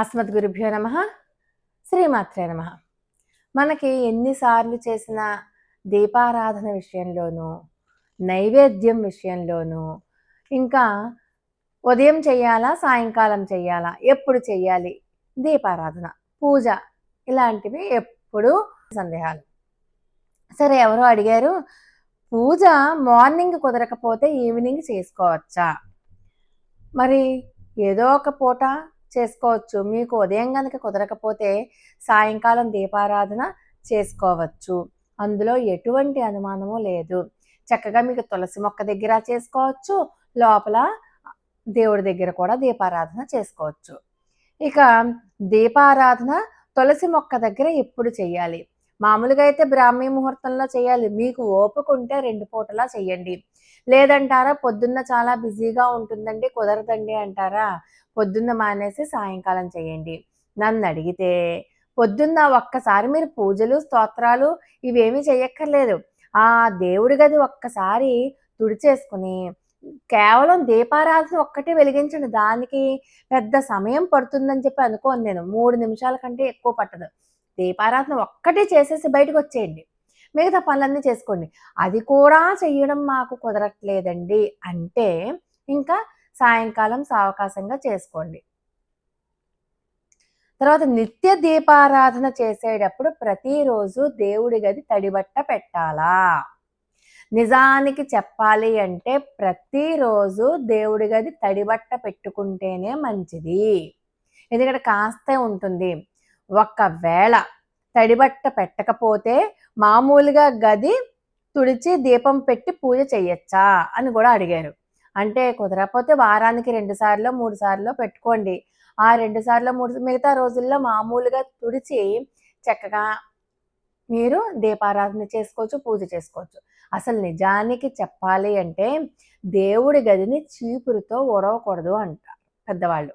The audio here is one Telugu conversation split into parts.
అస్మద్గురుభ్యో నమ శ్రీమాత్రే నమ. మనకి ఎన్నిసార్లు చేసిన దీపారాధన విషయంలోనూ నైవేద్యం విషయంలోనూ ఇంకా ఉదయం చేయాలా సాయంకాలం చేయాలా ఎప్పుడు చేయాలి దీపారాధన పూజ ఇలాంటివి ఎప్పుడు సందేహాలు. సరే ఎవరో అడిగారు పూజ మార్నింగ్ కుదరకపోతే ఈవినింగ్ చేసుకోవచ్చా? మరి ఏదో ఒక పూట చేసుకోవచ్చు. మీకు ఉదయం కనుక కుదరకపోతే సాయంకాలం దీపారాధన చేసుకోవచ్చు. అందులో ఎటువంటి అనుమానము లేదు. చక్కగా మీకు తులసి మొక్క దగ్గర చేసుకోవచ్చు. లోపల దేవుడి దగ్గర కూడా దీపారాధన చేసుకోవచ్చు. ఇక దీపారాధన తులసి మొక్క దగ్గర ఎప్పుడు చేయాలి మామూలుగా అయితే బ్రాహ్మీ ముహూర్తంలో చేయాలి. మీకు ఓపిక ఉంటే రెండు పూటలా చేయండి. లేదంటారా పొద్దున్న చాలా బిజీగా ఉంటుందండి కుదరదండి అంటారా? పొద్దున్న మానేసి సాయంకాలం చేయండి. నన్ను అడిగితే పొద్దున్న ఒక్కసారి మీరు పూజలు స్తోత్రాలు ఇవేమీ చేయక్కర్లేదు ఆ దేవుడి గది ఒక్కసారి తుడిచేసుకుని కేవలం దీపారాధన ఒక్కటే వెలిగించండి. దానికి పెద్ద సమయం పడుతుందని చెప్పి అనుకోను నేను. మూడు నిమిషాల కంటే ఎక్కువ పట్టదు. దీపారాధన ఒక్కటే చేసేసి బయటకు వచ్చేయండి మిగతా పనులన్నీ చేసుకోండి. అది కూడా చెయ్యడం మాకు కుదరట్లేదండి అంటే ఇంకా సాయంకాలం సావకాశంగా చేసుకోండి. తర్వాత నిత్య దీపారాధన చేసేటప్పుడు ప్రతిరోజు దేవుడి గది తడిబట్ట పెట్టాలా? నిజానికి చెప్పాలి అంటే ప్రతిరోజు దేవుడి గది తడిబట్ట పెట్టుకుంటేనే మంచిది. ఎందుకంటే కాస్తే ఉంటుంది. ఒక్కవేళ తడిబట్ట పెట్టకపోతే మామూలుగా గది తుడిచి దీపం పెట్టి పూజ చేయొచ్చా అని కూడా అడిగారు. అంటే కుదరకపోతే వారానికి రెండు సార్లు మూడు సార్లు పెట్టుకోండి. ఆ రెండు సార్లు మూడు మిగతా రోజుల్లో మామూలుగా తుడిచి చక్కగా మీరు దీపారాధన చేసుకోవచ్చు పూజ చేసుకోవచ్చు. అసలు నిజానికి చెప్పాలి అంటే దేవుడి గదిని చీపురుతో ఉడవకూడదు అంటారు పెద్దవాళ్ళు.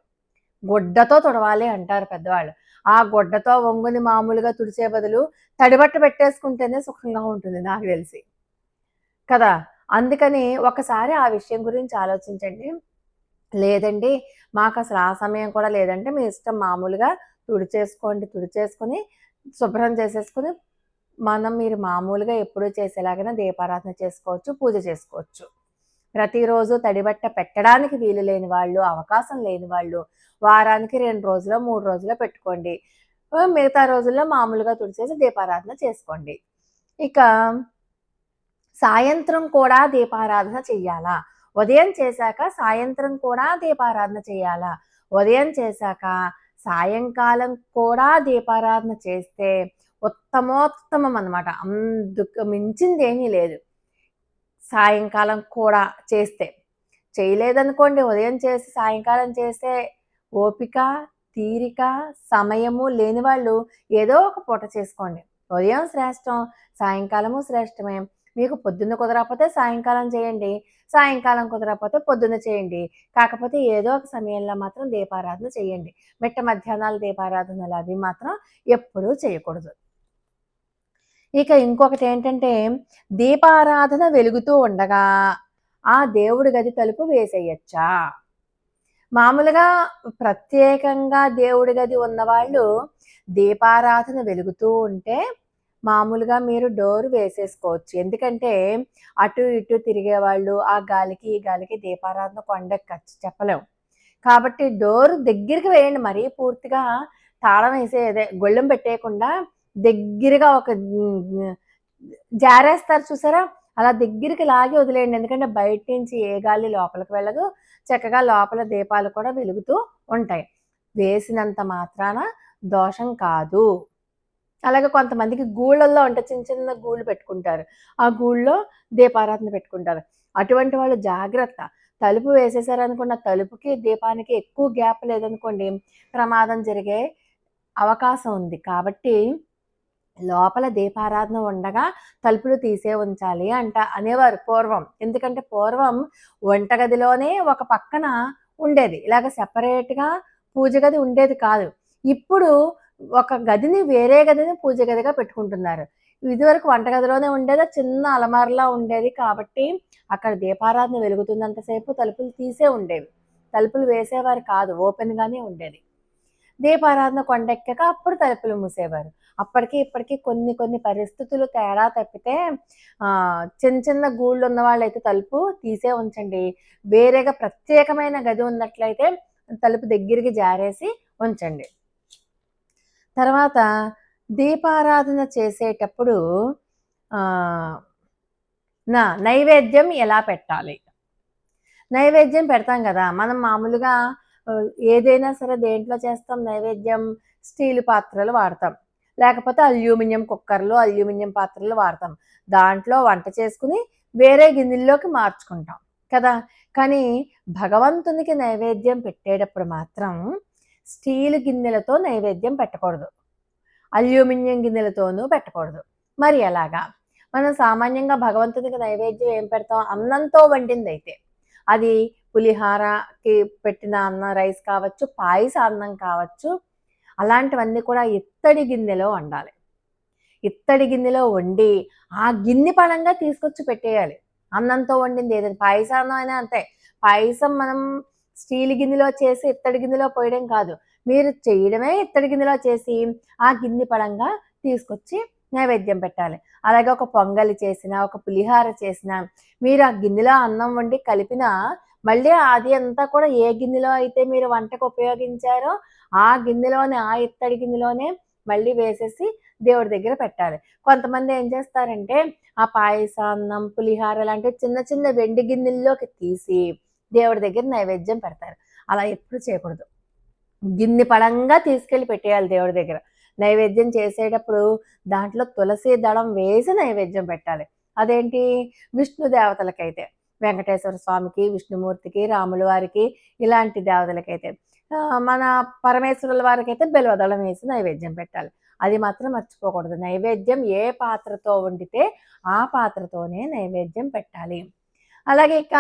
గుడ్డతో తుడవాలి అంటారు పెద్దవాళ్ళు. ఆ గుడ్డతో వంగుని మామూలుగా తుడిచే బదులు తడిబట్ట పెట్టేసుకుంటేనే సుఖంగా ఉంటుంది నాకు తెలిసి. కదా? అందుకని ఒకసారి ఆ విషయం గురించి ఆలోచించండి. లేదండి మాకు అసలు ఆ సమయం కూడా లేదంటే మీ ఇష్టం మామూలుగా తుడిచేసుకోండి తుడిచేసుకొని శుభ్రం చేసేసుకుని మనం మీరు మామూలుగా ఎప్పుడూ చేసేలాగానే దీపారాధన చేసుకోవచ్చు పూజ చేసుకోవచ్చు. ప్రతిరోజు తడిబట్ట పెట్టడానికి వీలు లేని వాళ్ళు అవకాశం లేని వాళ్ళు వారానికి రెండు రోజులు మూడు రోజులు పెట్టుకోండి. మిగతా రోజుల్లో మామూలుగా తుడిచేసి దీపారాధన చేసుకోండి. ఇక సాయంత్రం కూడా దీపారాధన చెయ్యాలా? ఉదయం చేశాక సాయంత్రం కూడా దీపారాధన చేయాలా ఉదయం చేశాక సాయంకాలం కూడా దీపారాధన చేస్తే ఉత్తమోత్తమం అనమాట అందుకు మించింది ఏమీ లేదు. సాయంకాలం కూడా చేస్తే. చేయలేదనుకోండి ఉదయం చేసి సాయంకాలం చేస్తే ఓపిక తీరిక సమయము లేని వాళ్ళు ఏదో ఒక పూట చేసుకోండి. ఉదయం శ్రేష్టం సాయంకాలము శ్రేష్టమే. మీకు పొద్దున్న కుదరకపోతే సాయంకాలం చేయండి సాయంకాలం కుదరకపోతే పొద్దున్న చేయండి. కాకపోతే ఏదో ఒక సమయంలో మాత్రం దీపారాధన చేయండి. మిట్ట మధ్యాహ్నాలు దీపారాధనలు అవి మాత్రం ఎప్పుడూ చేయకూడదు. ఇక ఇంకొకటి ఏంటంటే దీపారాధన వెలుగుతూ ఉండగా ఆ దేవుడి గది తలుపు వేసేయచ్చా? మామూలుగా ప్రత్యేకంగా దేవుడి గది ఉన్నవాళ్ళు దీపారాధన వెలుగుతూ ఉంటే మామూలుగా మీరు డోర్ వేసేసుకోవచ్చు. ఎందుకంటే అటు ఇటు తిరిగే వాళ్ళు ఆ గాలికి ఈ గాలికి దీపారాధన కొండెక్కచ్చు చెప్పలేము కాబట్టి డోర్ దగ్గరికి వేయండి మరీ పూర్తిగా తాళం వేసే గొళ్ళెం పెట్టేయకుండా దగ్గరగా ఒక జారేస్తారు చూసారా? అలా దగ్గరికి లాగి వదిలేయండి. ఎందుకంటే బయట నుంచి ఏ గాలి లోపలికి వెళ్ళదు. చక్కగా లోపల దీపాలు కూడా వెలుగుతూ ఉంటాయి. వేసినంత మాత్రాన దోషం కాదు. అలాగే కొంతమందికి గూళ్ళల్లో ఉంటే చిన్న చిన్న గూళ్ళు పెట్టుకుంటారు. ఆ గూళ్ళో దీపారాధన పెట్టుకుంటారు. అటువంటి వాళ్ళు జాగ్రత్త. తలుపు వేసేసారనుకున్న తలుపుకి దీపానికి ఎక్కువ గ్యాప్ లేదనుకోండి ప్రమాదం జరిగే అవకాశం ఉంది. కాబట్టి లోపల దీపారాధన ఉండగా తలుపులు తీసే ఉంచాలి అంట అనేవారు పూర్వం. ఎందుకంటే పూర్వం వంటగదిలోనే ఒక పక్కన ఉండేది. ఇలాగ సెపరేట్గా పూజ గది ఉండేది కాదు. ఇప్పుడు ఒక గదిని వేరే గదిని పూజ గదిగా పెట్టుకుంటున్నారు. ఇదివరకు వంటగదిలోనే ఉండేది? చిన్న అలమారలా ఉండేది కాబట్టి అక్కడ దీపారాధన వెలుగుతున్నంతసేపు తలుపులు తీసే ఉండేవి. తలుపులు వేసేవారు కాదు ఓపెన్గానే ఉండేది. దీపారాధన కొండెక్కాక అప్పుడు తలుపులు మూసేవారు. అప్పటికి ఇప్పటికీ కొన్ని కొన్ని పరిస్థితులు తేడా తప్పితే చిన్న చిన్న గూళ్ళు ఉన్న వాళ్ళైతే తలుపు తీసే ఉంచండి. వేరేగా ప్రత్యేకమైన గది ఉన్నట్లయితే తలుపు దగ్గరికి జారేసి ఉంచండి. తర్వాత దీపారాధన చేసేటప్పుడు నా నైవేద్యం ఎలా పెట్టాలి? నైవేద్యం పెడతాం కదా మనం మామూలుగా ఏదైనా సరే దేంట్లో చేస్తాం? నైవేద్యం స్టీల్ పాత్రలు వాడతాం. లేకపోతే అల్యూమినియం కుక్కర్లు అల్యూమినియం పాత్రలు వాడతాం. దాంట్లో వంట చేసుకుని వేరే గిన్నెల్లోకి మార్చుకుంటాం కదా? కానీ భగవంతునికి నైవేద్యం పెట్టేటప్పుడు మాత్రం స్టీల్ గిన్నెలతో నైవేద్యం పెట్టకూడదు. అల్యూమినియం గిన్నెలతోనూ పెట్టకూడదు. మరి ఎలాగా? మనం సామాన్యంగా భగవంతునికి నైవేద్యం ఏం పెడతాం? అన్నంతో వండింది అయితే అది పులిహారకి పెట్టిన అన్న రైస్ కావచ్చు పాయస అన్నం కావచ్చు అలాంటివన్నీ కూడా ఇత్తడి గిన్నెలో వండాలి. ఇత్తడి గిన్నెలో వండి ఆ గిన్నె పడంగా తీసుకొచ్చి పెట్టేయాలి. అన్నంతో వండింది ఏదైనా పాయసం అయినా అంతే. పాయసం మనం స్టీల్ గిన్నెలో చేసి ఇత్తడి గిన్నెలో పోయడం కాదు. మీరు చేయడమే ఇత్తడి గిన్నెలో చేసి ఆ గిన్నె పడంగా తీసుకొచ్చి నైవేద్యం పెట్టాలి. అలాగే ఒక పొంగలి చేసిన ఒక పులిహార చేసిన మీరు ఆ గిన్నెలో అన్నం వండి కలిపిన మళ్ళీ అది అంతా కూడా ఏ గిన్నెలో అయితే మీరు వంటకు ఉపయోగించారో ఆ గిన్నెలోనే ఆ ఇత్తడి గిన్నెలోనే మళ్ళీ వేసేసి దేవుడి దగ్గర పెట్టాలి. కొంతమంది ఏం చేస్తారంటే ఆ పాయసాన్నం పులిహార లాంటి చిన్న చిన్న వెండి గిన్నెల్లోకి తీసి దేవుడి దగ్గర నైవేద్యం పెడతారు. అలా ఎప్పుడు చేయకూడదు. గిన్నె పడంగా తీసుకెళ్ళి పెట్టేయాలి దేవుడి దగ్గర. నైవేద్యం చేసేటప్పుడు దాంట్లో తులసి దళం వేసి నైవేద్యం పెట్టాలి. అదేంటి? విష్ణు దేవతలకైతే. వెంకటేశ్వర స్వామికి విష్ణుమూర్తికి రాముల వారికి ఇలాంటి దేవతలకైతే మన పరమేశ్వరుల వారికి అయితే బెలవదళం వేసి నైవేద్యం పెట్టాలి. అది మాత్రం మర్చిపోకూడదు. నైవేద్యం ఏ పాత్రతో వండితే ఆ పాత్రతోనే నైవేద్యం పెట్టాలి. అలాగే ఇక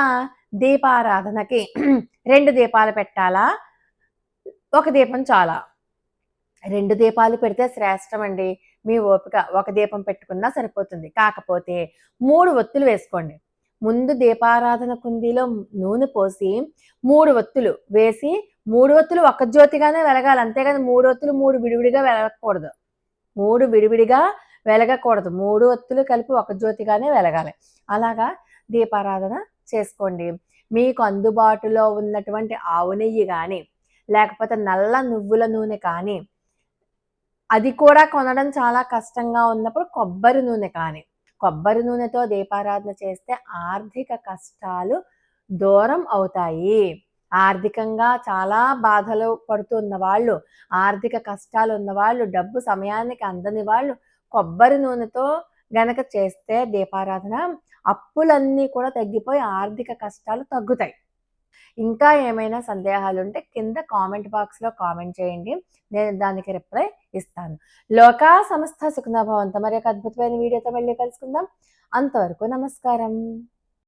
దీపారాధనకి రెండు దీపాలు పెట్టాలా? ఒక దీపం చాలా. రెండు దీపాలు పెడితే శ్రేష్టం అండి మీ ఓపిక. ఒక దీపం పెట్టుకున్నా సరిపోతుంది. కాకపోతే మూడు ఒత్తులు వేసుకోండి. ముందు దీపారాధన కుందీలో నూనె పోసి మూడు ఒత్తులు వేసి మూడు ఒత్తులు ఒక జ్యోతిగానే వెలగాలి. అంతేగాని మూడు ఒత్తులు మూడు విడివిడిగా వెలగకూడదు. మూడు విడివిడిగా వెలగకూడదు. మూడు ఒత్తులు కలిపి ఒక జ్యోతిగానే వెలగాలి. అలాగా దీపారాధన చేసుకోండి. మీకు అందుబాటులో ఉన్నటువంటి ఆవు నెయ్యి కానీ లేకపోతే నల్ల నువ్వుల నూనె కానీ అది కూడా కొనడం చాలా కష్టంగా ఉన్నప్పుడు కొబ్బరి నూనె కానీ కొబ్బరి నూనెతో దీపారాధన చేస్తే ఆర్థిక కష్టాలు దూరం అవుతాయి. ఆర్థికంగా చాలా బాధలు పడుతున్న వాళ్ళు ఆర్థిక కష్టాలు ఉన్నవాళ్ళు డబ్బు సమయానికి అందని వాళ్ళు కొబ్బరి నూనెతో గనక చేస్తే దీపారాధన అప్పులన్నీ కూడా తగ్గిపోయి ఆర్థిక కష్టాలు తగ్గుతాయి. ఇంకా ఏమైనా సందేహాలు ఉంటే కింద కామెంట్ బాక్స్లో కామెంట్ చేయండి. నేను దానికి రిప్లై ఇస్తాను. లోకా సంస్థ సుఖనభవంతో మరి ఒక అద్భుతమైన వీడియోతో మళ్ళీ కలుసుకుందాం. అంతవరకు నమస్కారం.